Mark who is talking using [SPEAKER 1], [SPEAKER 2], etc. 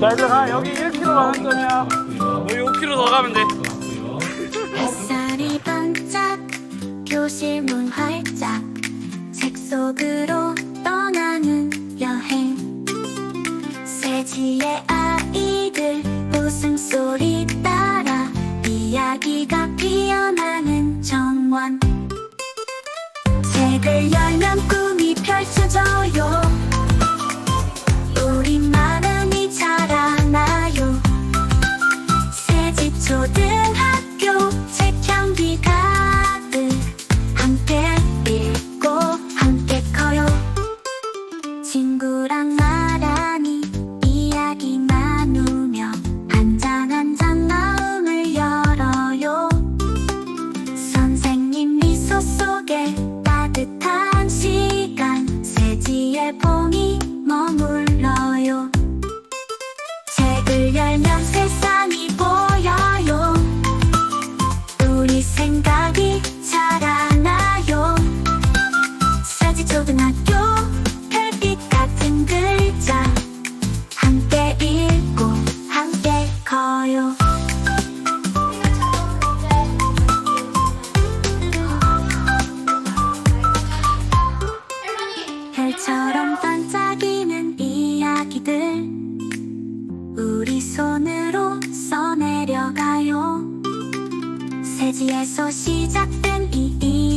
[SPEAKER 1] 자 이제 가. 여기 1km 만원점이야. 여기 5km 더 가면 돼.
[SPEAKER 2] 햇살이 반짝 교실 문 활짝 책 속으로 떠나는 여행. 세지의 아이들 웃음소리 따라 이야기가 피어나는 정원. 책을 열 봄이 머물러요. 책을 열면 세상이 보여요. 우리 생각이 자라나요. 세지 초등학교 별빛 같은 글자. 함께 읽고 함께 커요 세지에서 시작된 이이